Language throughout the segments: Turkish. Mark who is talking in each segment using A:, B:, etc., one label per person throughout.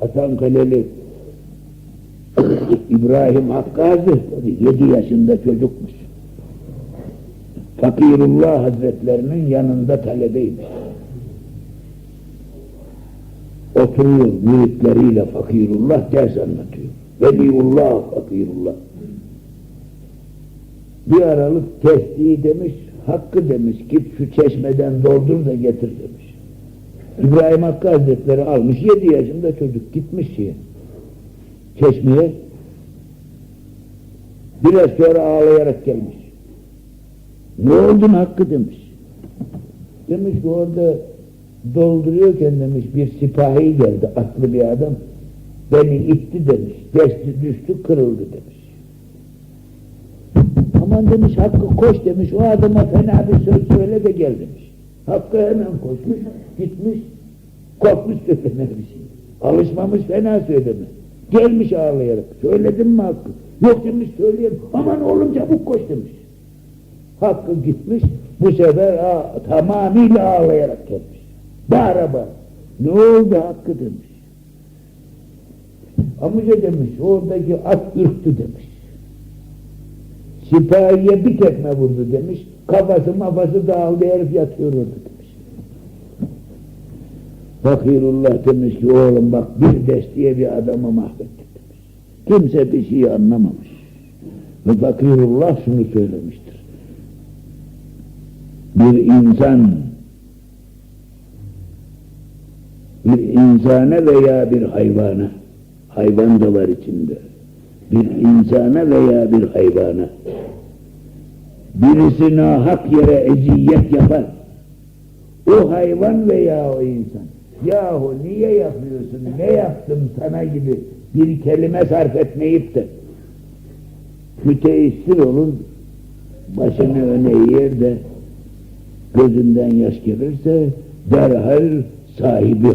A: Hasan Kaleli İbrahim Hakkazi yedi yaşında çocukmuş. Fakirullah Hazretlerinin yanında talebeymiş. Oturuyor müritleriyle Fakirullah ders anlatıyor. Veliullah Fakirullah. Bir aralık testiyi demiş, hakkı demiş, git şu çeşmeden doldur da getir demiş. İbrahim Hakkı Hazretleri almış, yedi yaşında çocuk gitmiş şeye, çeşmeye. Biraz sonra ağlayarak gelmiş. Ne oldun Hakkı demiş. Demiş ki orada dolduruyorken demiş bir sipahi geldi, atlı bir adam. Beni itti demiş, desti düştü, kırıldı demiş. Aman demiş Hakkı koş demiş o adama fena bir söz söyle de gel demiş. Hakkı hemen koşmuş gitmiş bir şey. Alışmamış fena söylemez. Gelmiş ağlayarak söyledim mi Hakkı? Yok demiş söyleyeyim aman oğlum çabuk koş demiş. Hakkı gitmiş bu sefer a, tamamıyla ağlayarak gelmiş. Bağıra bağıra. Ne oldu Hakkı demiş. Amca demiş oradaki at ürktü demiş. Sipahiye bir tekme vurdu demiş. Kafası mafası dağıldı herif yatıyor orada demiş. Fakirullah demiş ki oğlum bak bir destiye bir adamı mahvettik demiş. Kimse bir şey anlamamış. Ve Fakirullah şunu söylemiştir. Bir insan bir insana veya bir hayvana hayvan da var içinde bir insana veya bir hayvana birisine hak yere eziyet yapar. O hayvan veya o insan. Yahu niye yapıyorsun, ne yaptım sana gibi bir kelime sarf etmeyip de müteessir olun, başını öne eğer de gözünden yaş gelirse derhal sahibi,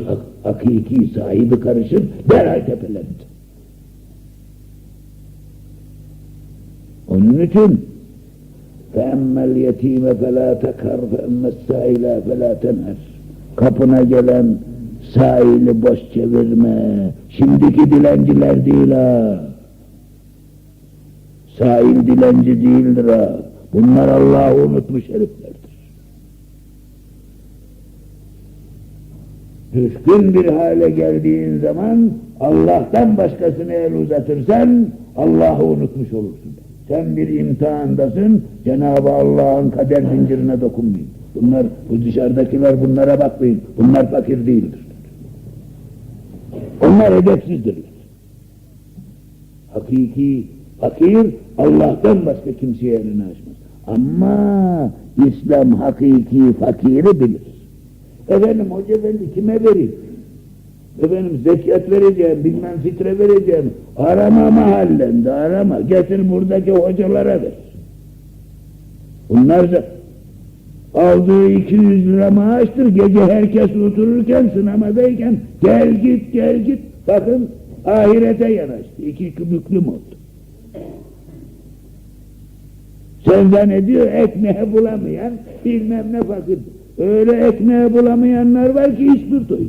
A: hakiki sahibi karışır, derhal tepelenir. Onun için فَاَمَّا الْيَت۪يمَ فَلَا تَكَرْ فَاَمَّا السَّائِلَا فَلَا تَنْهَرْ Kapına gelen sahili boş çevirme. Şimdiki dilenciler değil ha. Sahil dilenci değildir ha. Bunlar Allah'ı unutmuş heriflerdir. Düşkün bir hale geldiğin zaman Allah'tan başkasına el uzatırsan Allah'ı unutmuş olursun. Sen bir imtihandasın, Cenab-ı Allah'ın kader zincirine dokunmayın. Bunlar, bu dışarıdakiler bunlara bakmayın. Bunlar fakir değildir. Onlar edepsizdirler. Hakiki fakir Allah'tan başka kimseye elini açmaz. Ama İslam hakiki fakiri bilir. Efendim hoca efendi kime vereyim? Efendim zekat vereceğim, bilmem fitre vereceğim. Arama mahallende, arama. Getir buradaki hocalara ver. Bunlar da aldığı 200 lira maaştır. Gece herkes otururken, sinemadayken gel git, gel git. Bakın ahirete yanaştı. İki büklüm oldu. Senden ediyor ekmeği bulamayan bilmem ne fakir. Öyle ekmeği bulamayanlar var ki hiçbir toy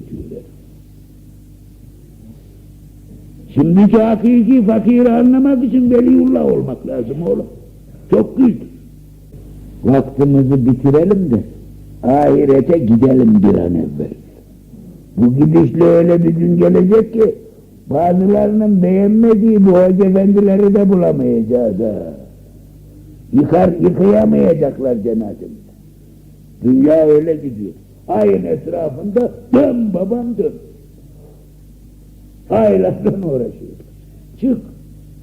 A: Şimdiki hakiki fakiri anlamak için veliullah olmak lazım oğlum. Çok güçtür. Vaktimizi bitirelim de ahirete gidelim bir an evvel. Bu gidişle öyle bir gün gelecek ki bazılarının beğenmediği bu hoca efendileri de bulamayacağız ha. Yıkar, yıkayamayacaklar cenazemizde. Dünya öyle gidiyor. Ayın etrafında dön babam dön. Aylardan uğraşıyor. Çık.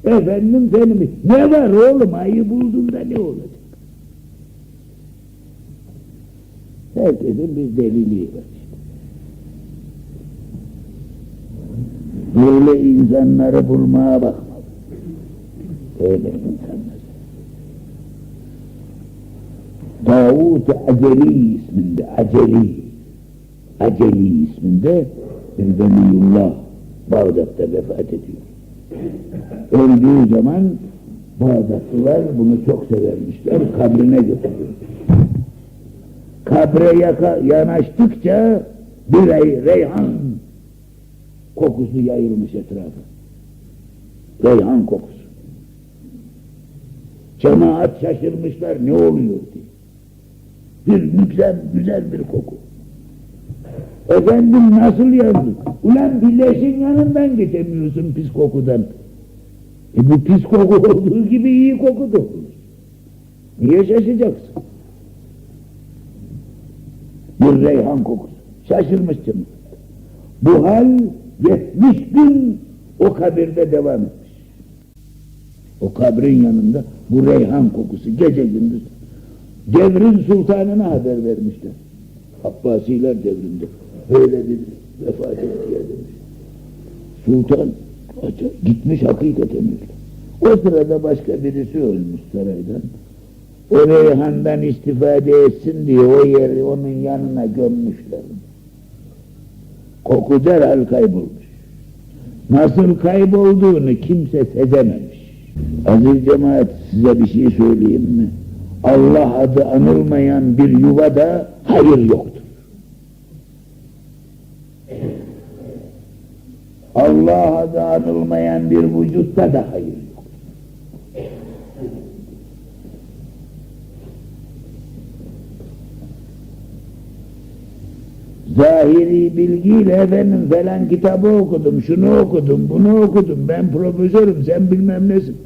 A: Efendim senin ne var oğlum ayı buldun da ne olacak? Herkesin bir deliliği var. Böyle insanları bulmaya bakma. Öyle insanlar. Davut Aceli isminde, Aceli, Aceli isminde bir veliyullah Bağdat'ta vefat ediyor. Öldüğü zaman Bağdatlılar bunu çok severmişler, kabrine götürüyor. Kabre yaka, yanaştıkça bir rey, reyhan kokusu yayılmış etrafa. Reyhan kokusu. Cemaat şaşırmışlar ne oluyor diye. Bir güzel, güzel bir koku. Efendim nasıl yazdık? Ulan birleşin yanından geçemiyorsun pis kokudan. E bu pis koku olduğu gibi iyi koku da olur. Niye şaşacaksın? Bir reyhan kokusu. Şaşırmış cemaat. Bu hal 70 gün o kabirde devam etmiş. O kabrin yanında bu reyhan kokusu gece gündüz. Devrin sultanına haber vermişler. Abbasiler devrinde. Öyle bir vefat etti ya demiş. Sultan gitmiş hakikaten öyle. O sırada başka birisi ölmüş saraydan. O reyhandan istifade etsin diye o yeri onun yanına gömmüşler. Koku derhal kaybolmuş. Nasıl kaybolduğunu kimse sezememiş. Aziz cemaat size bir şey söyleyeyim mi? Allah adı anılmayan bir yuvada hayır yoktur. Allah adı anılmayan bir vücutta da hayır yok. Zahiri bilgiyle efendim falan kitabı okudum, şunu okudum, bunu okudum, ben profesörüm, sen bilmem nesin.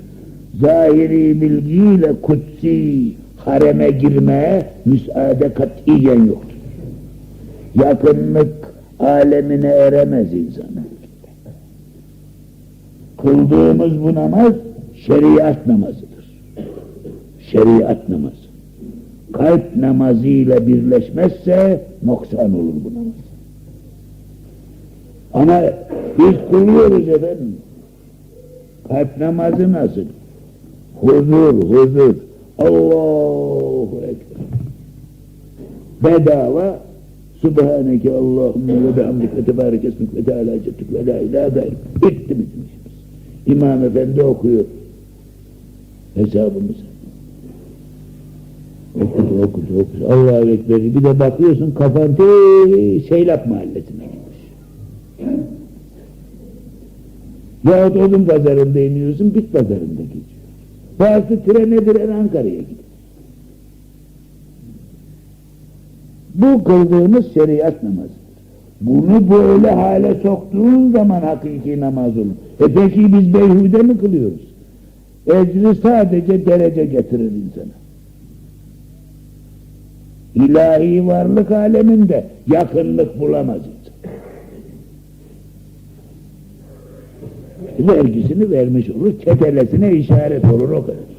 A: Zahiri bilgiyle kutsi hareme girmeye müsaade katiyen yoktur. Yakınlık alemine eremez insan. Kıldığımız bu namaz şeriat namazıdır. Şeriat namazı. Kalp namazıyla birleşmezse noksan olur bu namaz. Ama biz kılıyoruz efendim. Kalp namazı nasıl? Huzur, huzur. Allahu Ekber. Bedava Subhaneke Allahümme ve bihamdik ve tebarek esmik ve teala cettik ve la ilahe gayrı. Bitti bitmiş. İmam Efendi okuyor. Hesabımızı. Okudu, okudu, okudu. Allah'a Ekber'i bir de bakıyorsun kafan Seylap mahallesine gitmiş. Yahut odun pazarında iniyorsun, bit pazarında geçiyor. Bazı trene birer Ankara'ya gidiyor. Bu kıldığımız şeriat namazıdır. Bunu böyle hale soktuğun zaman hakiki namaz olur. E peki biz beyhude mi kılıyoruz? Ecri sadece derece getirir insana. İlahi varlık aleminde yakınlık bulamaz insan. Vergisini vermiş olur, çetelesine işaret olur o kadar.